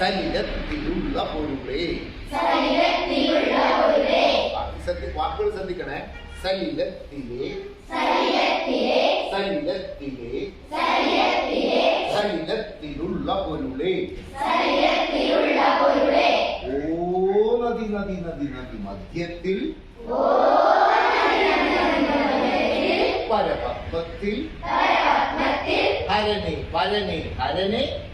സലിലത്തിലുള്ള പൊരുളേ ആ, ശ്രദ്ധി- വാക്കുകൾ ശ്രദ്ധിക്കണേ സലിലത്തിലെ സലിലത്തിലെ സലിലത്തിലുള്ള പൊരുളേ ഓ നദി നദി നദി നദി മധ്യത്തിൽ പരപത്മത്തിൽ ഹരണേ വരനെ ഹരണേ ബുംബുൽ സ്വാഹ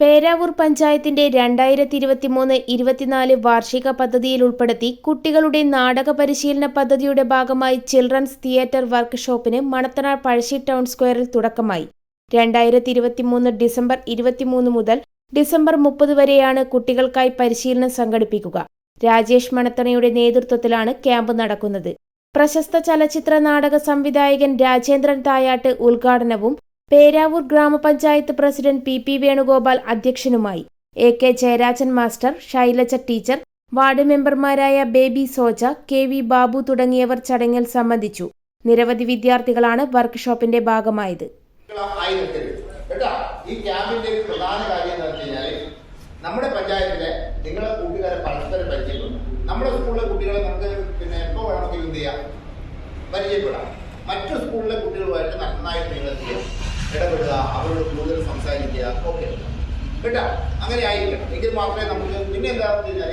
പേരാവൂർ പഞ്ചായത്തിന്റെ രണ്ടായിരത്തി ഇരുപത്തിമൂന്ന് ഇരുപത്തിനാല് വാർഷിക പദ്ധതിയിൽ ഉൾപ്പെടുത്തി കുട്ടികളുടെ നാടക പരിശീലന പദ്ധതിയുടെ ഭാഗമായി ചിൽഡ്രൻസ് തിയേറ്റർ വർക്ക്ഷോപ്പിന് മണത്തനാൾ പഴശ്ശി ടൗൺ സ്ക്വയറിൽ തുടക്കമായി. രണ്ടായിരത്തി ഇരുപത്തിമൂന്ന് ഡിസംബർ ഇരുപത്തിമൂന്ന് മുതൽ ഡിസംബർ മുപ്പത് വരെയാണ് കുട്ടികൾക്കായി പരിശീലനം സംഘടിപ്പിക്കുക. രാജേഷ് മണത്തണയുടെ നേതൃത്വത്തിലാണ് ക്യാമ്പ് നടക്കുന്നത്. പ്രശസ്ത ചലച്ചിത്ര നാടക സംവിധായകൻ രാജേന്ദ്രൻ തായാട്ട് ഉദ്ഘാടനവും പേരാവൂർ ഗ്രാമപഞ്ചായത്ത് president P P Venugopal അധ്യക്ഷനുമായി. A K Jayarajan master Shailaja teacher ward മെമ്പർമാരായ ബേബി സോജ കെ വി ബാബു തുടങ്ങിയവർ ചടങ്ങിൽ സംബന്ധിച്ചു. നിരവധി വിദ്യാർത്ഥികളാണ് വർക്ക്ഷോപ്പിന്റെ ഭാഗമായത്. ഈ ക്യാമ്പിന്റെ പ്രധാന കാര്യം നമ്മുടെ പഞ്ചായത്തിലെ നിങ്ങളെ കൂട്ടുകാരെ പരസ്പരം പരിചയപ്പെടും. നമ്മുടെ സ്കൂളിലെ കുട്ടികളെ നമുക്ക് പിന്നെ എപ്പോ വേണമെങ്കിലും എന്ത് ചെയ്യാം? പരിചയപ്പെടാം. മറ്റു സ്കൂളിലെ കുട്ടികളുമായിട്ട് നന്നായിട്ട് നിങ്ങൾ എന്ത് ചെയ്യാം? ഇടപെടുക അവരോട് കൂടുതൽ സംസാരിക്കുക ഓക്കെ കേട്ടോ? അങ്ങനെ ആയിരിക്കണം എങ്കിൽ മാത്രമേ നമുക്ക് പിന്നെ എന്താണെന്ന് വെച്ചാൽ